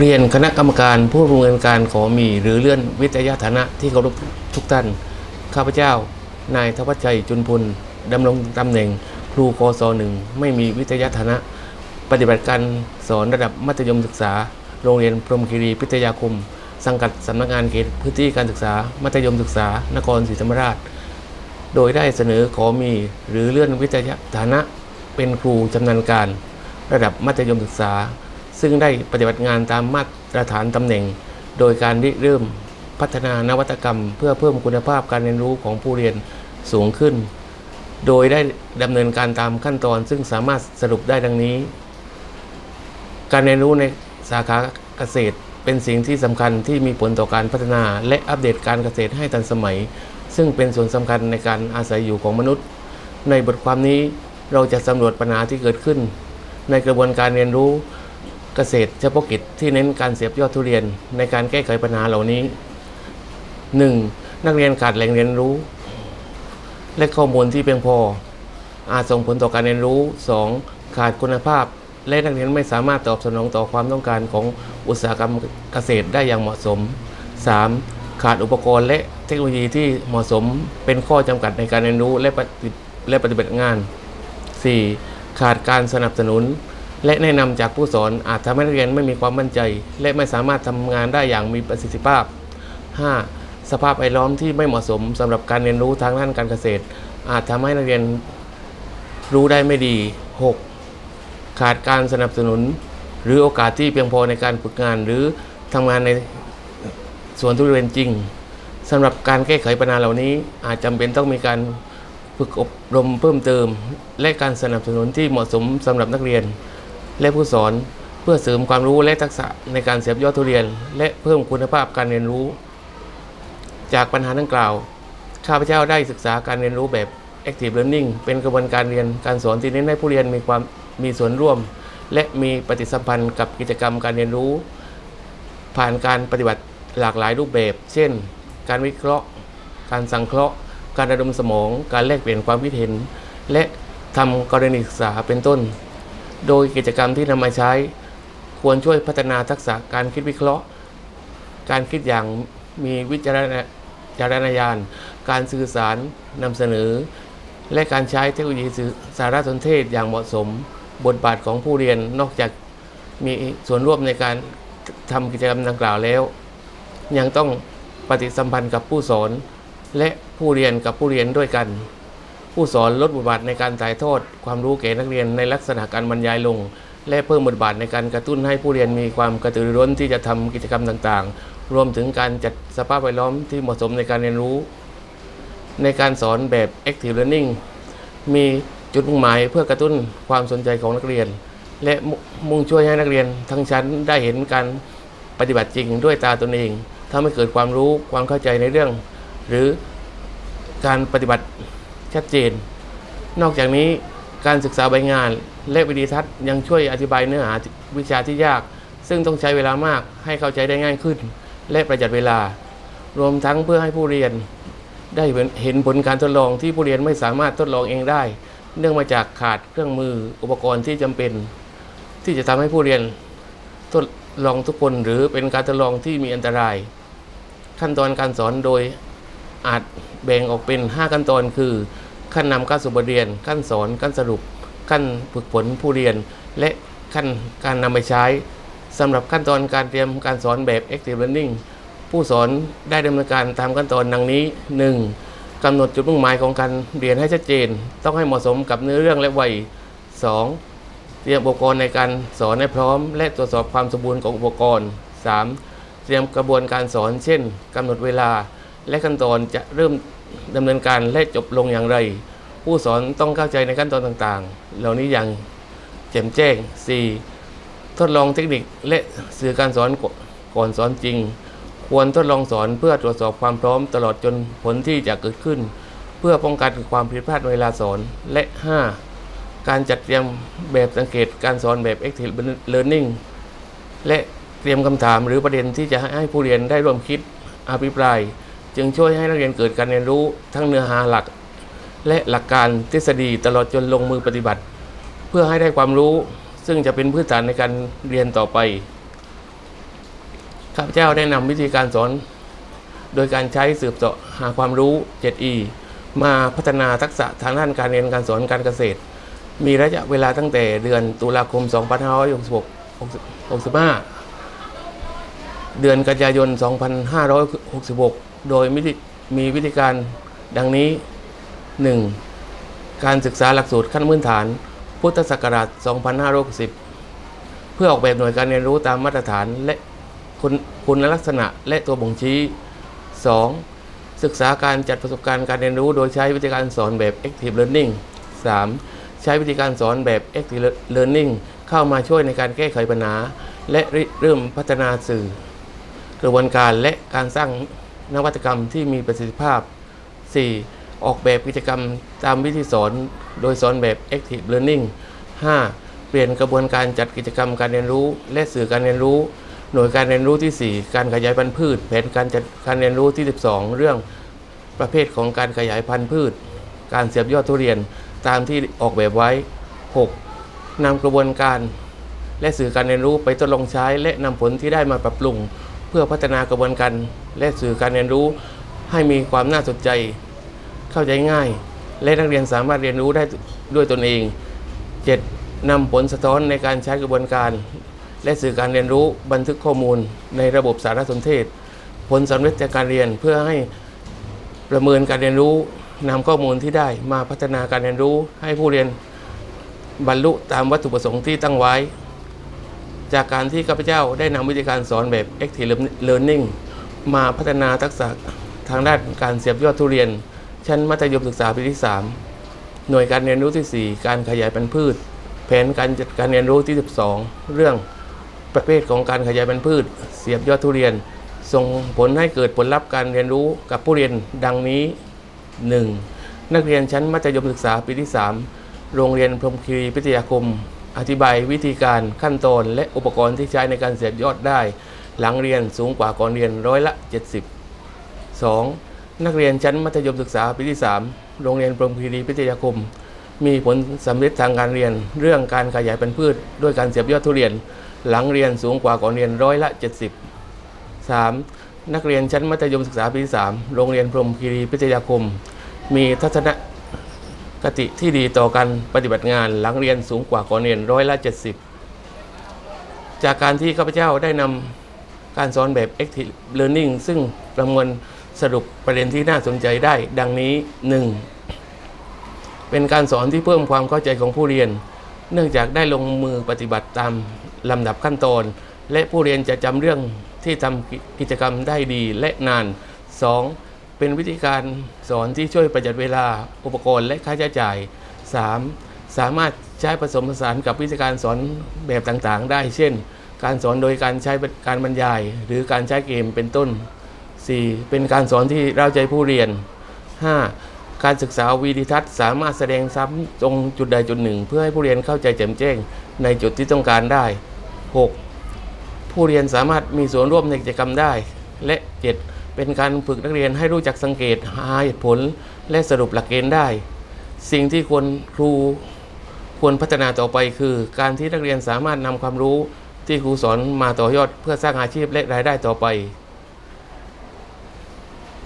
เรียนคณะกรรมการผู้ดำเนินการขอมี หรือเลื่อนวิทยาฐานะที่เคารพทุกท่าน ข้าพเจ้า นายทวัชชัยจุนพลดำรงตำแหน่งครูกศหนึ่งไม่มีวิทยาฐานะ ปฏิบัติการสอนระดับมัธยมศึกษา โรงเรียนพรมคีรีพิทยาคม สังกัดสำนักงานเขตพื้นที่การศึกษา มัธยมศึกษา นครศรีธรรมราช โดยได้เสนอขอมี หรือเลื่อนวิทยาฐานะ เป็นครูชำนาญการ ระดับมัธยมศึกษา ซึ่งได้ปฏิบัติงานตามมาตรฐานตำแหน่ง โดยการริเริ่มพัฒนานวัตกรรม เพื่อเพิ่มคุณภาพการเรียนรู้ของผู้เรียนสูงขึ้น โดยได้ดำเนินการตามขั้นตอน ซึ่งสามารถสรุปได้ดังนี้ การเรียนรู้ในสาขาเกษตรเป็นสิ่งที่สำคัญที่มีผลต่อการพัฒนาและอัปเดตการเกษตรให้ทันสมัย ซึ่งเป็นส่วนสำคัญในการอาศัยอยู่ของมนุษย์ ในบทความนี้เราจะสำรวจปัญหาที่เกิดขึ้น ในกระบวนการเรียนรู้ เกษตรเฉพาะกิจที่เน้นการเสียบยอดทุเรียนในการแก้ไขปัญหาเหล่านี้ 1. นักเรียนขาดแหล่งเรียนรู้ และข้อมูลที่เพียงพอ อาจส่งผลต่อการเรียนรู้ 2. ขาดคุณภาพ และนักเรียนไม่สามารถตอบสนองต่อความต้องการของอุตสาหกรรมเกษตรได้อย่างเหมาะสม 3. ขาดอุปกรณ์และเทคโนโลยีที่เหมาะสมเป็นข้อจำกัดในการเรียนรู้และปฏิและปฏิบัติงาน 4. ขาดการสนับสนุน และแนะนำจากผู้สอนอาจทำให้นักเรียนไม่มีความมั่นใจ และไม่สามารถทำงานได้อย่างมีประสิทธิภาพ 5. สภาพแวดล้อมที่ไม่เหมาะสมสำหรับการเรียนรู้ทางด้านการเกษตร อาจทำให้นักเรียนรู้ได้ไม่ดี 6. ขาดการสนับสนุน หรือโอกาสที่เพียงพอในการฝึกงาน หรือทำงานในสวนทุเรียนจริงสำหรับการแก้ไขปัญหาเหล่านี้ อาจจำเป็นต้องมีการฝึกอบรมเพิ่มเติม และการสนับสนุนที่เหมาะสมสำหรับนักเรียน และผู้สอนเพื่อเสริมความรู้และทักษะในการเสียบยอดทุเรียน และเพิ่มคุณภาพการเรียนรู้ จากปัญหาดังกล่าว ข้าพเจ้าได้ศึกษาการเรียนรู้แบบ Active Learning เป็นกระบวนการเรียนการสอนที่เน้นให้ผู้เรียนมีความมีส่วนร่วม และมีปฏิสัมพันธ์กับกิจกรรมการเรียนรู้ ผ่านการปฏิบัติหลากหลายรูปแบบ เช่น การวิเคราะห์ การสังเคราะห์ การระดมสมอง การแลกเปลี่ยนความคิดเห็น และทำกรณีศึกษาเป็นต้น โดยกิจกรรมที่นำมาใช้ควรช่วยพัฒนาทักษะการคิดวิเคราะห์ การคิดอย่างมีวิจารณจารณญาณ การสื่อสารนำเสนอ และการใช้เทคโนโลยีสารสนเทศอย่างเหมาะสม บทบาทของผู้เรียนนอกจากมีส่วนร่วมในการทำกิจกรรมดังกล่าวแล้ว ยังต้องปฏิสัมพันธ์กับผู้สอน และผู้เรียนกับผู้เรียนด้วยกัน ผู้สอนลดบทบาทในการถ่ายทอดความรู้แก่นักเรียนในลักษณะการบรรยายลง และเพิ่มบทบาทในการกระตุ้นให้ผู้เรียนมีความกระตือรือร้นที่จะทำกิจกรรมต่างๆ รวมถึงการจัดสภาพแวดล้อมที่เหมาะสมในการเรียนรู้ ในการสอนแบบ active learning มีจุดมุ่งหมายเพื่อกระตุ้นความสนใจของนักเรียน และมุมุ่งช่วยให้นักเรียนทั้งชั้นได้เห็นการปฏิบัติจริงด้วยตาตนเองทำให้เกิดความรู้ความเข้าใจในเรื่อง หรือการปฏิบัติ ชัดเจน นอกจากนี้การศึกษาใบงานและวิดีทัศน์ยังช่วยอธิบายเนื้อหาวิชาที่ยาก ซึ่งต้องใช้เวลามากให้เข้าใจได้ง่ายขึ้น และประหยัดเวลา รวมทั้งเพื่อให้ผู้เรียน ได้เห็นผลการทดลองที่ผู้เรียนไม่สามารถทดลองเองได้ เนื่องมาจากขาดเครื่องมืออุปกรณ์ที่จำเป็น ที่จะทำให้ผู้เรียนทดลองทุกคนหรือเป็นการทดลองที่มีอันตราย ขั้นตอนการสอนโดยอาจแบ่งออกเป็น 5 ขั้นตอนคือ ขั้นนำเข้าสู่บทเรียน ขั้นสอนขั้นสรุป ขั้นฝึกฝนผู้เรียน และขั้นการนำไปใช้สำหรับขั้นตอนการเตรียมการสอนแบบ active learning ผู้สอนได้ดำเนินการตามขั้นตอนดังนี้ 1. กำหนดจุดมุ่งหมายของการเรียนให้ชัดเจน ต้องให้เหมาะสมกับเนื้อเรื่องและวัย 2. เตรียมอุปกรณ์ในการสอนให้พร้อม และตรวจสอบความสมบูรณ์ของอุปกรณ์ 3. เตรียมกระบวนการสอนเช่นกำหนดเวลา และขั้นตอนจะเริ่ม ดำเนินการและจบลงอย่างไร ผู้สอนต้องเข้าใจในขั้นตอนต่างๆ เหล่านี้อย่างแจ่มแจ้ง 4. ทดลองเทคนิคและสื่อการสอนก่อนสอนจริง ควรทดลองสอนเพื่อตรวจสอบความพร้อมตลอดจนผลที่จะเกิดขึ้น เพื่อป้องกันความผิดพลาดเวลาสอนและ 5. การจัดเตรียมแบบสังเกตการสอนแบบ active learning และเตรียมคำถามหรือประเด็นที่จะให้ผู้เรียนได้ร่วมคิดอภิปราย จึงช่วยให้นักเรียนเกิดการเรียนรู้ทั้งเนื้อหาหลัก และหลักการทฤษฎีตลอดจนลงมือปฏิบัติ เพื่อให้ได้ความรู้ซึ่งจะเป็นพื้นฐานในการเรียนต่อไปข้าพเจ้าได้นำวิธีการสอน โดยการใช้สืบเสาะหาความรู้ 7E มาพัฒนาทักษะทางด้านการเรียนการสอนการเกษตร มีระยะเวลาตั้งแต่เดือนตุลาคม 2566เดือนกันยายน 2566 โดยมีวิธีการดังนี้ 1. การศึกษาหลักสูตรขั้นพื้นฐาน พุทธศักราช 2560 เพื่อออกแบบหน่วยการเรียนรู้ตามมาตรฐานและคุณคุณลักษณะและตัวบ่งชี้ 2. ศึกษาการจัดประสบการณ์การเรียนรู้ โดยใช้วิธีการสอนแบบ active learning 3. ใช้วิธีการสอนแบบ active learning เข้ามาช่วยในการแก้ไขปัญหา และเริ่มพัฒนาสื่อ กระบวนการและการสร้าง นวัตกรรมที่มีประสิทธิภาพ 4. ออกแบบกิจกรรมตามวิธีสอนโดยสอนแบบ active learning 5. เปลี่ยนกระบวนการจัดกิจกรรมการเรียนรู้ และสื่อการเรียนรู้ หน่วยการเรียนรู้ที่ 4 การขยายพันธุ์พืช แผนการจัดการเรียนรู้ที่ 12 เรื่องประเภทของการขยายพันธุ์พืช การเสียบยอดทุเรียนตามที่ออกแบบไว้ 6. นำกระบวนการ และสื่อการเรียนรู้ไปทดลองใช้ และนำผลที่ได้มาปรับปรุง เพื่อพัฒนากระบวนการและสื่อการเรียนรู้ ให้มีความน่าสนใจ เข้าใจง่าย และนักเรียนสามารถเรียนรู้ได้ด้วยตนเอง 7. นำผลสะท้อนในการใช้กระบวนการ และสื่อการเรียนรู้บันทึกข้อมูลในระบบสารสนเทศ ผลสำเร็จจากการเรียนเพื่อให้ประเมินการเรียนรู้นำข้อมูลที่ได้มาพัฒนาการเรียนรู้ให้ผู้เรียนบรรลุตามวัตถุประสงค์ที่ตั้งไว้ จากการที่ข้าพเจ้าได้นำวิธีการสอนแบบ active learning มาพัฒนาทักษะทางด้านการเสียบยอดทุเรียน ชั้นมัธยมศึกษาปีที่ 3 หน่วยการเรียนรู้ที่ 4 การขยายพันธุ์พืช แผนการจัดการเรียนรู้ที่ 12 เรื่องประเภทของการขยายพันธุ์พืช เสียบยอดทุเรียน ส่งผลให้เกิดผลลัพธ์การเรียนรู้กับผู้เรียนดังนี้ 1. นักเรียนชั้นมัธยมศึกษาปีที่ 3 โรงเรียนพรมคีรีพิทยาคม อธิบายวิธีการขั้นตอนและอุปกรณ์ที่ใช้ในการเสียบยอดได้ หลังเรียนสูงกว่าก่อนเรียนร้อยละ 70 2. นักเรียนชั้นมัธยมศึกษาปีที่ 3 โรงเรียนพรมคีรีพิทยาคม มีผลสำเร็จทางการเรียน เรื่องการขยายพันธุ์พืช ด้วยการเสียบยอดทุเรียน หลังเรียนสูงกว่าก่อนเรียนร้อยละ 70 3. นักเรียนชั้นมัธยมศึกษาปีที่ 3 โรงเรียนพรมคีรีพิทยาคม มีทัศน คติที่ดีต่อการปฏิบัติงานหลังเรียนสูงกว่าก่อนเรียนร้อยละ 70 จากการที่ข้าพเจ้าได้นำการสอนแบบ active learning ซึ่งประมวลสรุปประเด็นที่น่าสนใจได้ ดังนี้ 1. เป็นการสอนที่เพิ่มความเข้าใจของผู้เรียน เนื่องจากได้ลงมือปฏิบัติตามลำดับขั้นตอน และผู้เรียนจะจำเรื่องที่ทำกิจกรรมได้ดีและนาน 2. เป็นวิธีการสอนที่ช่วยประหยัดเวลาอุปกรณ์และค่าใช้จ่าย 3. สามารถใช้ผสมผสานกับวิธีการสอนแบบต่างๆ ได้ เช่น การสอนโดยการใช้การบรรยาย หรือการใช้เกมเป็นต้น 4. เป็นการสอนที่เร้าใจผู้เรียน 5. การศึกษาวีดิทัศน์สามารถแสดงซ้ำตรงจุดใดจุดหนึ่ง เพื่อให้ผู้เรียนเข้าใจแจ่มแจ้งในจุดที่ต้องการได้ 6. ผู้เรียนสามารถมีส่วนร่วมในกิจกรรมได้และ 7. เป็นการฝึกนักเรียนให้รู้จักสังเกตหาเหตุผลและสรุปหลักเกณฑ์ได้ สิ่งที่ควรครูควรพัฒนาต่อไปคือ การที่นักเรียนสามารถนำความรู้ที่ครูสอนมาต่อยอดเพื่อสร้างอาชีพและรายได้ต่อไป